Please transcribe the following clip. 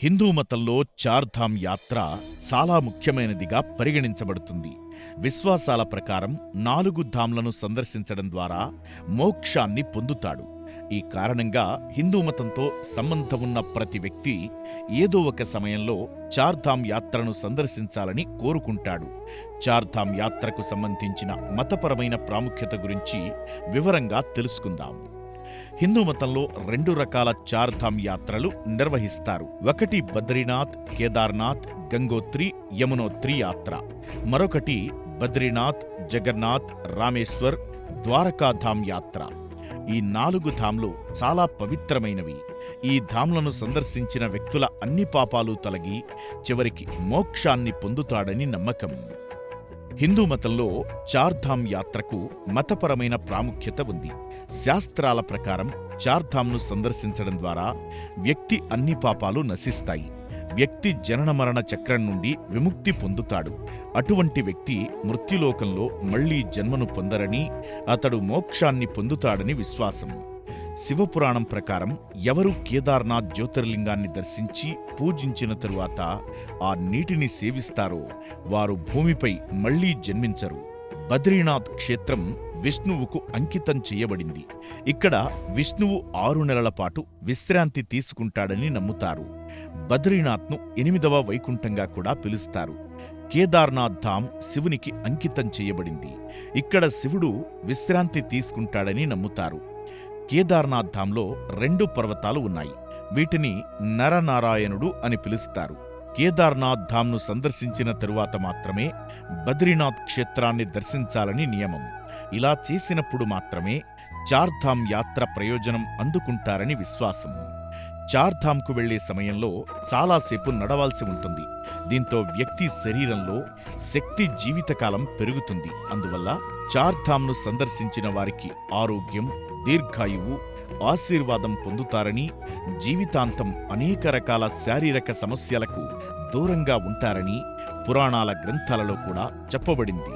హిందూ మతంలో చార్ధామ్ యాత్ర చాలా ముఖ్యమైనదిగా పరిగణించబడుతుంది. విశ్వాసాల ప్రకారం నాలుగు ధామ్లను సందర్శించడం ద్వారా మోక్షాన్ని పొందుతాడు. ఈ కారణంగా హిందూ మతంతో సంబంధం ఉన్న ప్రతి వ్యక్తి ఏదో ఒక సమయంలో చార్ధామ్ యాత్రను సందర్శించాలని కోరుకుంటాడు. చార్ధామ్ యాత్రకు సంబంధించిన మతపరమైన ప్రాముఖ్యత గురించి వివరంగా తెలుసుకుందాం. హిందూ మతంలో రెండు రకాల చార్ధామ్ యాత్రలు నిర్వహిస్తారు. ఒకటి బద్రీనాథ్ కేదార్నాథ్ గంగోత్రి యమునోత్రి యాత్ర. మరొకటి బద్రీనాథ్ జగన్నాథ్ రామేశ్వర్ ద్వారకాధామ్ యాత్ర. ఈ నాలుగు ధామ్లు చాలా పవిత్రమైనవి. ఈ ధామ్లను సందర్శించిన వ్యక్తుల అన్ని పాపాలు తొలగి చివరికి మోక్షాన్ని పొందుతాడని నమ్మకం. హిందూ మతంలో చార్ధామ్ యాత్రకు మతపరమైన ప్రాముఖ్యత ఉంది. శాస్త్రాల ప్రకారం చార్ధామ్ను సందర్శించడం ద్వారా వ్యక్తి అన్ని పాపాలు నశిస్తాయి. వ్యక్తి జనన మరణ చక్రం నుండి విముక్తి పొందుతాడు. అటువంటి వ్యక్తి మృత్యులోకంలో మళ్ళీ జన్మను పొందరని అతడు మోక్షాన్ని పొందుతాడని విశ్వాసం శివపురాణం ప్రకారం ఎవరు కేదార్నాథ్ జ్యోతిర్లింగాన్ని దర్శించి పూజించిన తరువాత ఆ నీటిని సేవిస్తారో వారు భూమిపై మళ్ళీ జన్మించరు. బద్రీనాథ్ క్షేత్రం విష్ణువుకు అంకితం చేయబడింది. ఇక్కడ విష్ణువు ఆరు నెలల పాటు విశ్రాంతి తీసుకుంటాడని నమ్ముతారు. బద్రీనాథ్ను ఎనిమిదవ వైకుంఠంగా కూడా పిలుస్తారు. కేదార్నాథ్ ధామ్ శివునికి అంకితం చేయబడింది. ఇక్కడ శివుడు విశ్రాంతి తీసుకుంటాడని నమ్ముతారు. కేదార్నాథ్ ధామ్లో రెండు పర్వతాలు ఉన్నాయి. వీటిని నరనారాయణుడు అని పిలుస్తారు. కేదార్నాథ్ ధామ్ను సందర్శించిన తరువాత మాత్రమే బద్రీనాథ్ క్షేత్రాన్ని దర్శించాలని నియమం. ఇలా చేసినప్పుడు మాత్రమే చార్ధామ్ యాత్ర ప్రయోజనం అందుకుంటారని విశ్వాసం చార్ధామ్కు వెళ్ళే సమయంలో చాలాసేపు నడవాల్సి ఉంటుంది. దీంతో వ్యక్తి శరీరంలో శక్తి జీవితకాలం పెరుగుతుంది. అందువల్ల చార్ధామ్ను సందర్శించిన వారికి ఆరోగ్యం దీర్ఘాయువు ఆశీర్వాదం పొందుతారని జీవితాంతం అనేక రకాల శారీరక సమస్యలకు దూరంగా ఉంటారని పురాణాల గ్రంథాలలో కూడా చెప్పబడింది.